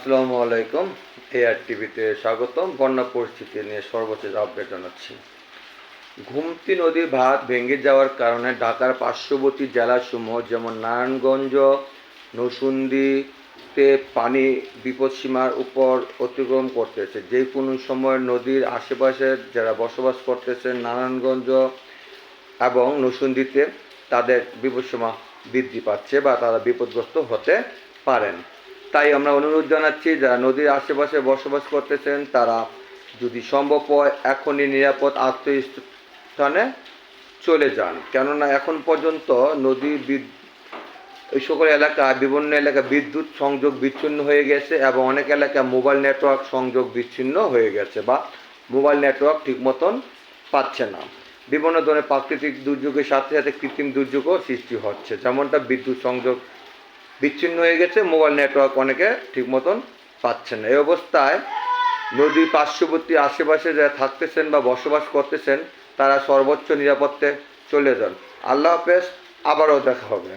আসসালামু আলাইকুম এআর টিভিতে স্বাগতম। বন্যা পরিস্থিতি নিয়ে সর্বশেষ আপডেট জানাচ্ছি। ঘুমতি নদীর ভাত ভেঙে যাওয়ার কারণে ঢাকার পার্শ্ববর্তী জেলাসমূহ, যেমন নারায়ণগঞ্জ নসুন্দিতে পানি বিপদসীমার উপর অতিক্রম করতেছে। যে কোনো সময় নদীর আশেপাশে যারা বসবাস করতেছেন নারায়ণগঞ্জ এবং নসুন্দিতে তাদের বিপদসীমা বৃদ্ধি পাচ্ছে বা তারা বিপদগ্রস্ত হতে পারেন। তাই আমরা অনুরোধ জানাচ্ছি, যারা নদীর আশেপাশে বসবাস করতেছেন, তারা যদি সম্ভব হয় এখনই নিরাপদ আত্মস্থানে চলে যান। কেননা এখন পর্যন্ত নদী এই সকল এলাকা, বিভিন্ন এলাকা বিদ্যুৎ সংযোগ বিচ্ছিন্ন হয়ে গেছে এবং অনেক এলাকা মোবাইল নেটওয়ার্ক সংযোগ বিচ্ছিন্ন হয়ে গেছে বা মোবাইল নেটওয়ার্ক ঠিক মতন পাচ্ছে না। বিভিন্ন ধরনের প্রাকৃতিক দুর্যোগের সাথে সাথে কৃত্রিম দুর্যোগও সৃষ্টি হচ্ছে, যেমনটা বিদ্যুৎ সংযোগ বিচ্ছিন্ন হয়ে গেছে, মোবাইল নেটওয়ার্ক অনেকে ঠিক মতন পাচ্ছেন না। এই অবস্থায় নদী পার্শ্ববর্তী আশেপাশে যারা থাকতেছেন বা বসবাস করতেছেন, তারা সর্বোচ্চ নিরাপত্তে চলে যান। আল্লাহ হাফেজ, আবারও দেখা হবে।